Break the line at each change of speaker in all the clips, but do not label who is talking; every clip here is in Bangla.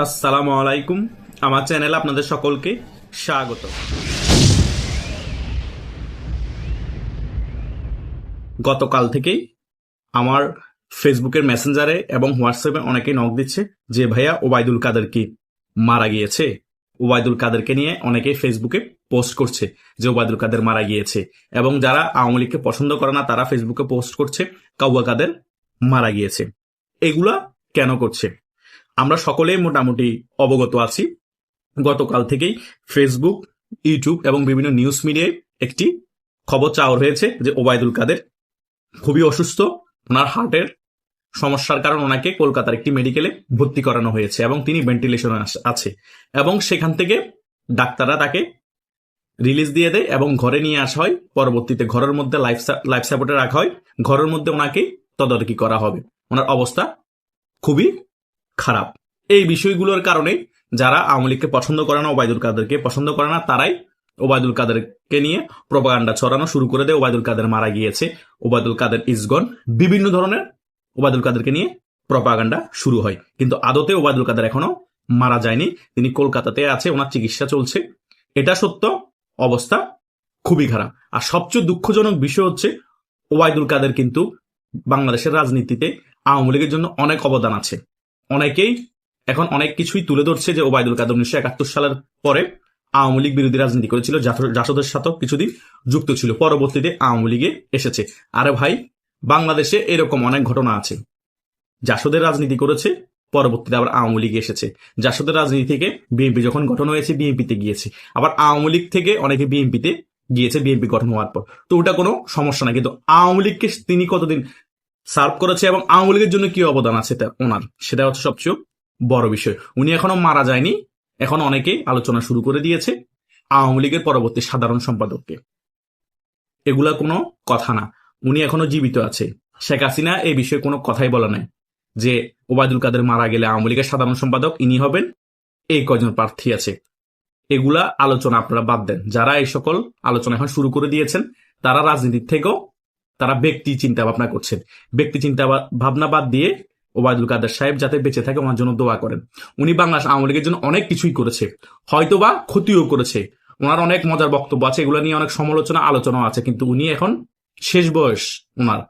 আসসালামু আলাইকুম। আমার চ্যানেলে আপনাদের সকলকে স্বাগত। গতকাল থেকেই আমার ফেসবুকের মেসেঞ্জারে এবং হোয়াটসঅ্যাপে অনেকেই নক দিচ্ছে যে, ভাইয়া, ওবায়দুল কাদের কি মারা গিয়েছে? ওবায়দুল কাদেরকে নিয়ে অনেকেই ফেসবুকে পোস্ট করছে যে, ওবায়দুল কাদের মারা গিয়েছে। এবং যারা আওয়ামী লীগকে পছন্দ করে না, তারা ফেসবুকে পোস্ট করছে, কাউয়া কাদের মারা গিয়েছে। এগুলা কেন করছে? আমরা সকলেই মোটামুটি অবগত আছি। গতকাল থেকেই ফেসবুক ইউটিউব এবং বিভিন্ন নিউজ মিডিয়ায় একটি খবর চাওয়ার হয়েছে যে ওবায়দুল কাদের খুবই অসুস্থ। ওনার হার্টের সমস্যার কারণে ওনাকে কলকাতার একটি মেডিকেলে ভর্তি করানো হয়েছে এবং তিনি ভেন্টিলেশনে আছে এবং সেখান থেকে ডাক্তাররা তাকে রিলিজ দিয়ে দেয় এবং ঘরে নিয়ে আসা হয়। পরবর্তীতে ঘরের মধ্যে লাইফ লাইফ সাপোর্টে রাখা হয়। ঘরের মধ্যে ওনাকে তদারকি করা হবে। ওনার অবস্থা খুবই খারাপ। এই বিষয়গুলোর কারণে যারা আওয়ামী লীগকে পছন্দ করে না, ওবায়দুল কাদেরকে পছন্দ করে না, তারাই ওবায়দুল কাদেরকে নিয়ে প্রপাগান্ডা ছড়ানো শুরু করে দেয়। ওবায়দুল কাদের মারা গিয়েছে। ওবায়দুল কাদের ইসগন বিভিন্ন ধরনের ওবায়দুল কাদেরকে নিয়ে প্রপাগান্ডা শুরু হয়। কিন্তু আদতে ওবায়দুল কাদের এখনও মারা যায়নি। তিনি কলকাতাতে আছে, ওনার চিকিৎসা চলছে। এটা সত্য অবস্থা খুবই খারাপ। আর সবচেয়ে দুঃখজনক বিষয় হচ্ছে, ওবায়দুল কাদের কিন্তু বাংলাদেশের রাজনীতিতে আওয়ামী লীগের জন্য অনেক অবদান আছে। অনেকেই এখন অনেক কিছুই তুলে ধরছে যে ওবায়দুল কাদের উনিশশো একাত্তর সালের পরে আওয়ামী লীগ বিরোধী রাজনীতি করেছিল জাসদ- জাসদের সাথেও কিছুদিন যুক্ত ছিল। পরবর্তীতে আওয়ামী লীগে এসেছে। আরে ভাই, বাংলাদেশে এরকম অনেক ঘটনা আছে। জাসদের রাজনীতি করেছে, পরবর্তীতে আবার আওয়ামী লীগে এসেছে। জাসদের রাজনীতি থেকে বিএনপি যখন গঠন হয়েছে, বিএনপিতে গিয়েছে। আবার আওয়ামী লীগ থেকে অনেকে বিএনপিতে গিয়েছে, বিএনপি গঠন হওয়ার পর। তো ওটা কোনো সমস্যা না কিন্তু আওয়ামী লীগকে তিনি কতদিন সার্ভ করেছে এবং আওয়ামী লীগের জন্য কি অবদান আছে ওনার? সেটা হচ্ছে সবচেয়ে বড় বিষয়। উনি এখনও মারা যায়নি, এখন অনেকে আলোচনা শুরু করে দিয়েছে আওয়ামী লীগের পরবর্তী সাধারণ সম্পাদককে। এগুলা কোনো কথা না। উনি এখনও জীবিত আছে। শেখ হাসিনা এই বিষয়ে কোনো কথাই বলা নাই যে ওবায়দুল কাদের মারা গেলে আওয়ামী লীগের সাধারণ সম্পাদক ইনি হবেন, এই কজন প্রার্থী আছে। এগুলা আলোচনা আপনারা বাদ দেন। যারা এই সকল আলোচনা এখন শুরু করে দিয়েছেন, তারা রাজনীতির থেকেও তারা ব্যক্তি চিন্তা ভাবনা করছেন। ব্যক্তি চিন্তা ভাবনা বাদ দিয়ে ওবায়দুল কাদের সাহেব যাতে বেঁচে থাকে, ওনার জন্য দোয়া করেন। উনি বাংলাদেশ আওয়ামী লীগের জন্য অনেক কিছুই করেছে। হয়তোবা ক্ষতিও করেছে। ওনার অনেক মজার বক্তব্য আছে, এগুলো নিয়ে অনেক সমালোচনা, আলোচনাও আছে, কিন্তু উনি এখন শেষ বয়স ওনার।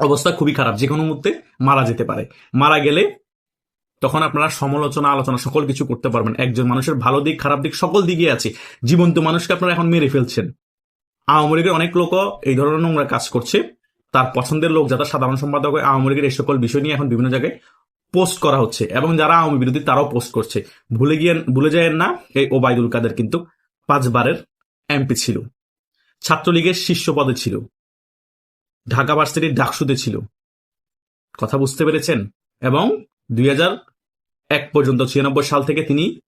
অবস্থা খুবই খারাপ, যে কোনো মুহূর্তে মারা যেতে পারে। মারা গেলে তখন আপনারা সমালোচনা, আলোচনা, সকল কিছু করতে পারবেন। একজন মানুষের ভালো দিক, খারাপ দিক সকল দিকে আছে। জীবন্ত মানুষকে আপনারা এখন মেরে ফেলছেন। আওয়ামী লীগের অনেক লোকও এই ধরনের নোংরা কাজ করছে। তার পছন্দের লোক যারা সাধারণ সম্পাদক আওয়ামী লীগের এই সকল বিষয় নিয়ে এখন বিভিন্ন জায়গায় পোস্ট করা হচ্ছে এবং যারা আওয়ামী বিরোধী তারাও পোস্ট করছে। ভুলে গিয়ে, ভুলে যায় না, এই ওবায়দুল কাদের কিন্তু পাঁচবারের এমপি ছিল। ছাত্রলীগের শীর্ষ পদে ছিল। ঢাকা ভার্সিটির ডাকসুতে ছিল। কথা বুঝতে পেরেছেন? এবং দুই এক পর্যন্ত ছিয়ানব্বই সাল থেকে তিনি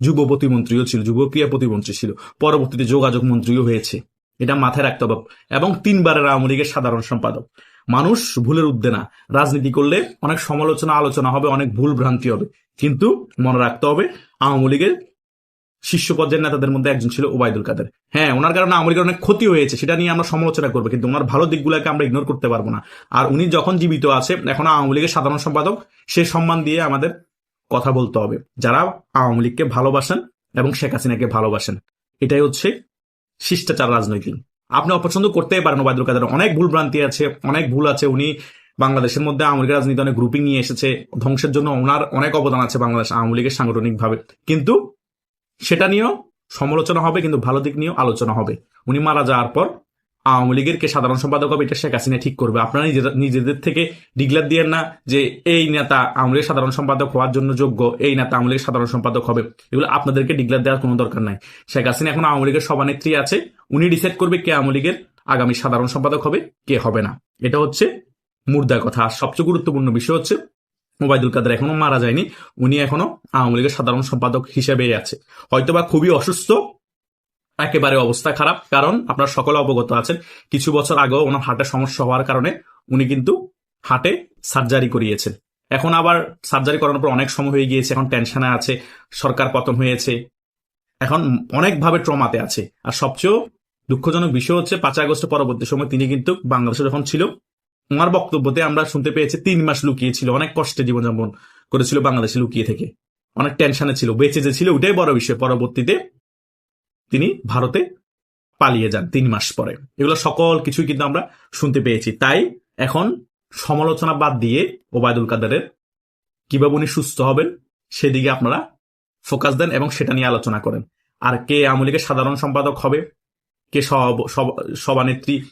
যুব প্রতিমন্ত্রীও ছিল যুব ক্রিয়া প্রতিমন্ত্রী ছিল। পরবর্তীতে যোগাযোগ মন্ত্রীও হয়েছে। এটা মাথায় রাখতে হবে। এবং তিনবারের আওয়ামী লীগের সাধারণ সম্পাদক। মানুষ ভুলের উদ্দে না। রাজনীতি করলে অনেক সমালোচনা, আলোচনা হবে, অনেক ভুল ভ্রান্তি হবে। কিন্তু মনে রাখতে হবে, আওয়ামী লীগের শীর্ষ পর্যায়ের নেতাদের মধ্যে একজন ছিল ওবায়দুল কাদের। হ্যাঁ ওনার কারণে আওয়ামী অনেক ক্ষতি হয়েছে, সেটা নিয়ে আমরা সমালোচনা করব, কিন্তু ওনার ভালো দিকগুলোকে আমরা ইগনোর করতে পারব না। আর উনি যখন জীবিত আছে, এখন আওয়ামী লীগের সাধারণ সম্পাদক, সে সম্মান দিয়ে আমাদের কথা বলতে হবে। যারা আওয়ামী লীগকে ভালোবাসেন এবং শেখ হাসিনাকে ভালোবাসেন। এটাই হচ্ছে শিষ্টাচার রাজনৈতিক। আপনি অপছন্দ করতেই পারেন ওবায়দুল কাদের। অনেক ভুল ভ্রান্তি আছে, অনেক ভুল আছে উনি বাংলাদেশের মধ্যে আওয়ামী লীগের রাজনীতি অনেক গ্রুপিং নিয়ে এসেছে, ধ্বংসের জন্য ওনার অনেক অবদান আছে বাংলাদেশ আওয়ামী লীগের সাংগঠনিকভাবে। কিন্তু সেটা নিয়েও সমালোচনা হবে, কিন্তু ভালো দিক নিয়েও আলোচনা হবে। উনি মারা যাওয়ার পর আওয়ামী লীগের কে সাধারণ সম্পাদক হবে, এটা শেখ হাসিনা ঠিক করবে। আপনারা নিজেদের থেকে ডিক্লেয়ার দিয়েন না যে এই নেতা আওয়ামী লীগের সাধারণ সম্পাদক হওয়ার জন্য যোগ্য, এই নেতা আওয়ামী লীগের সাধারণ সম্পাদক হবে। এগুলো আপনাদেরকে ডিক্লেয়ার দেওয়ার কোনো দরকার নাই। শেখ হাসিনা এখন আওয়ামী লীগের সভানেত্রী আছে, উনি ডিসাইড করবে কে আওয়ামী লীগের আগামী সাধারণ সম্পাদক হবে, কে হবে না। এটা হচ্ছে মুর্দা কথা। আর সবচেয়ে গুরুত্বপূর্ণ বিষয় হচ্ছে মোবাইদুল কাদের এখনও মারা যায়নি, উনি এখনও আওয়ামী লীগের সাধারণ সম্পাদক হিসেবেই আছে। হয়তোবা খুবই অসুস্থ একেবারে অবস্থা খারাপ, কারণ আপনারা সকলে অবগত আছেন। কিছু বছর আগেও ওনার হার্টের সমস্যা হওয়ার কারণে উনি কিন্তু হার্টে সার্জারি করিয়েছেন। এখন আবার সার্জারি করানোর পর অনেক সময় হয়ে গিয়েছে, এখন টেনশনে আছে, সরকার পতন হয়েছে। এখন অনেকভাবে ট্রমাতে আছে। আর সবচেয়ে দুঃখজনক বিষয় হচ্ছে, পাঁচ আগস্ট পরবর্তী সময় তিনি কিন্তু বাংলাদেশে যখন ছিল, ওনার বক্তব্যতে আমরা শুনতে পেয়েছি, তিন মাস লুকিয়ে ছিল অনেক কষ্টে জীবনযাপন করেছিল বাংলাদেশে লুকিয়ে থেকে। অনেক টেনশনে ছিল, বেঁচে যে ছিল ওটাই বড় বিষয়। পরবর্তীতে তিনি ভারতে পালিয়ে যান তিন মাস পরে। এগুলো সকল কিছুই কিন্তু আমরা শুনতে পেয়েছি। তাই এখন সমালোচনা বাদ দিয়ে ওবায়দুল কাদারের কীভাবে উনি সুস্থ হবেন সেদিকে আপনারা ফোকাস দেন এবং সেটা নিয়ে আলোচনা করেন। আর কে আওয়ামী লীগের সাধারণ সম্পাদক হবে, কে সব- সভানেত্রী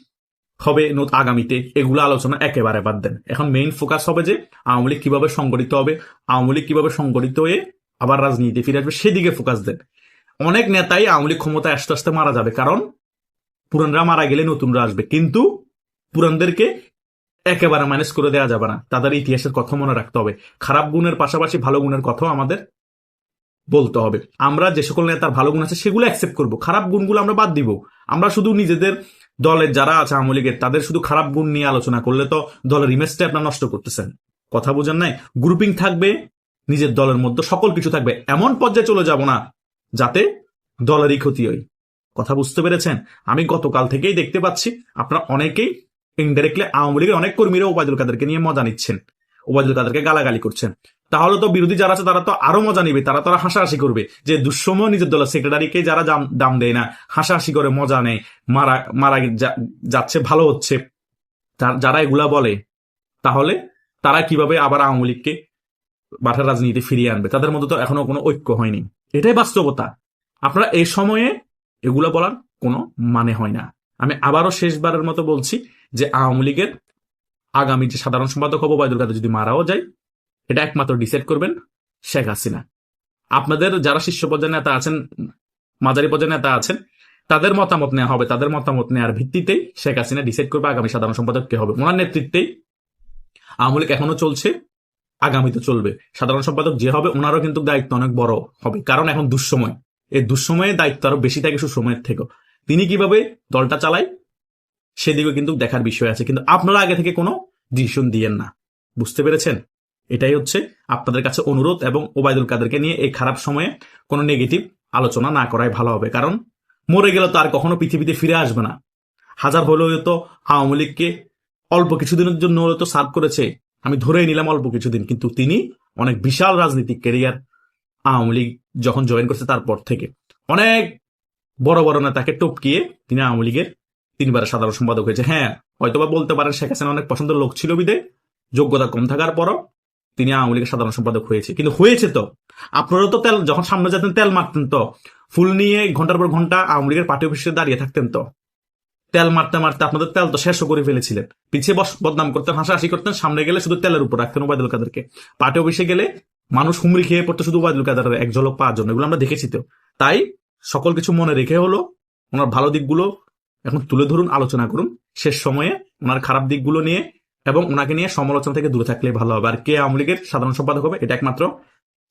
হবে আগামীতে, এগুলো আলোচনা একেবারে বাদ দেন। এখন মেইন ফোকাস হবে যে আওয়ামী লীগ কীভাবে সংগঠিত হবে, আওয়ামী লীগ কীভাবে সংগঠিত হয়ে আবার রাজনীতি ফিরে আসবে সেদিকে ফোকাস দেন। অনেক নেতাই আওয়ামী লীগ আস্তে আস্তে মারা যাবে, কারণ পুরানরা মারা গেলে নতুনরা আসবে। কিন্তু পুরানদেরকে একেবারে ম্যানেজ করে দেওয়া যাবে না। তাদের ইতিহাসের কথা মনে রাখতে হবে। খারাপ গুণের পাশাপাশি ভালো গুণের কথাও আমাদের বলতে হবে। আমরা যে সকল নেতার ভালো গুণ আছে সেগুলো অ্যাকসেপ্ট করব। খারাপ গুণগুলো আমরা বাদ দিব। আমরা শুধু নিজেদের দলের যারা আছে আওয়ামী লীগের, তাদের শুধু খারাপ গুণ নিয়ে আলোচনা করলে তো দলের ইমেজটা আপনার নষ্ট করতেছেন। কথা বুঝেন নাই? গ্রুপিং থাকবে, নিজের দলের মধ্যে সকল কিছু থাকবে। এমন পর্যায়ে চলে যাব না যাতে দলেরই ক্ষতি হয়। কথা বুঝতে পেরেছেন? আমি গতকাল থেকেই দেখতে পাচ্ছি, আপনারা অনেকেই ইনডাইরেক্টলি আওয়ামী লীগের অনেক কর্মীরা ওবায়দুল কাদেরকে নিয়ে মজা নিচ্ছেন, ওবায়দুল কাদেরকে গালাগালি করছেন। তাহলে তো বিরোধী যারা আছে, তারা তো আরও মজা নিবে, তারা তারা হাসাহাসি করবে যে দুঃসময় নিজের দলের সেক্রেটারিকে যারা দাম- দেয় না, হাসাহাসি করে মজা নেয়, মারা মারা যাচ্ছে, ভালো হচ্ছে। যারা এগুলা বলে, তাহলে তারা কীভাবে আবার আওয়ামী লীগকে বাঠার রাজনীতি ফিরিয়ে আনবে? তাদের মধ্যে তো এখনও কোনো ঐক্য হয়নি। এটাই বাস্তবতা। আপনারা এই সময়ে এগুলো বলার কোনো মানে হয় না। আমি আবারও শেষবারের মতো বলছি যে আওয়ামী লীগের আগামী যে সাধারণ সম্পাদক হব বাইদুল কাদের যদি মারাও যায়, এটা একমাত্র ডিসাইড করবেন শেখ হাসিনা। আপনাদের যারা শীর্ষ পর্যায়ের নেতা আছেন, মাঝারি পর্যায়ের নেতা আছেন, তাদের মতামত নেওয়া হবে। তাদের মতামত নেওয়ার ভিত্তিতেই শেখ হাসিনা ডিসাইড করবে আগামী সাধারণ সম্পাদক কে হবে। ওনার নেতৃত্বেই আওয়ামী লীগ এখনও চলছে। আগামীতে চলবে। সাধারণ সম্পাদক যে হবে, ওনারও কিন্তু দায়িত্ব অনেক বড় হবে। কারণ এখন দুঃসময়। এই দুঃসময়ে দায়িত্ব আরও বেশি থাকে সুসময়ের থেকেও। তিনি কীভাবে দলটা চালায়, সেদিকেও কিন্তু দেখার বিষয় আছে। কিন্তু আপনারা আগে থেকে কোনো ডিসিশন দিয়েন না। বুঝতে পেরেছেন? এটাই হচ্ছে আপনাদের কাছে অনুরোধ এবং ওবায়দুল কাদেরকে নিয়ে এই খারাপ সময়ে কোনো নেগেটিভ আলোচনা না করাই ভালো হবে। কারণ মরে গেলে তো আর কখনো পৃথিবীতে ফিরে আসবে না। হাজার হলেও তো আওয়ামী লীগকে অল্প কিছুদিনের জন্য হলেও তো সার্ভ করেছে। আমি ধরেই নিলাম অল্প কিছুদিন, কিন্তু তিনি অনেক বিশাল রাজনৈতিক ক্যারিয়ার আওয়ামী লীগ যখন জয়েন করছে তারপর থেকে। অনেক বড় বড় নেতাকে টপকিয়ে তিনি আওয়ামী লীগের তিনবারের সাধারণ সম্পাদক হয়েছে। হ্যাঁ হয়তোবা বলতে পারেন শেখ হাসিনা অনেক পছন্দের লোক ছিল বিদে, যোগ্যতা কম থাকার পরও তিনি আওয়ামী লীগের সাধারণ সম্পাদক হয়েছে। কিন্তু হয়েছে তো। আপনারাও তো তেল, যখন সামনে যেতেন তেল মারতেন তো। ফুল নিয়ে ঘণ্টার পর ঘণ্টা আওয়ামী লীগের পার্টি অফিসে দাঁড়িয়ে থাকতেন তো। তেল মারতে মারতে আপনাদের তেল তো শেষও করে ফেলেছিলেন। পিছিয়ে বস, বদনাম করতেন, হাসাহাসি করতেন, সামনে গেলে শুধু তেলের উপর রাখতেন ওবায়দুল কাদেরকে। পার্টি অফিসে গেলে মানুষ হুমড়ি খেয়ে পড়তো শুধু ওবায়দুল কাদের, এক ঝলক পাওয়ার জন্য। এগুলো আমরা দেখেছি তো। তাই সকল কিছু মনে রেখে হলো, ওনার ভালো দিকগুলো এখন তুলে ধরুন, আলোচনা করুন, শেষ সময়ে ওনার খারাপ দিকগুলো নিয়ে এবং ওনাকে নিয়ে সমালোচনা থেকে দূরে থাকলে ভালো হবে। আর কে আওয়ামী লীগের সাধারণ সম্পাদক হবে, এটা একমাত্র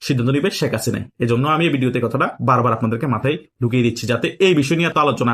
সিদ্ধান্ত নিবে শেখ হাসিনাই। এই জন্য আমি এই ভিডিওতে কথাটা বারবার আপনাদেরকে মাথায় ঢুকিয়ে দিচ্ছি, যাতে এই বিষয় নিয়ে এত আলোচনা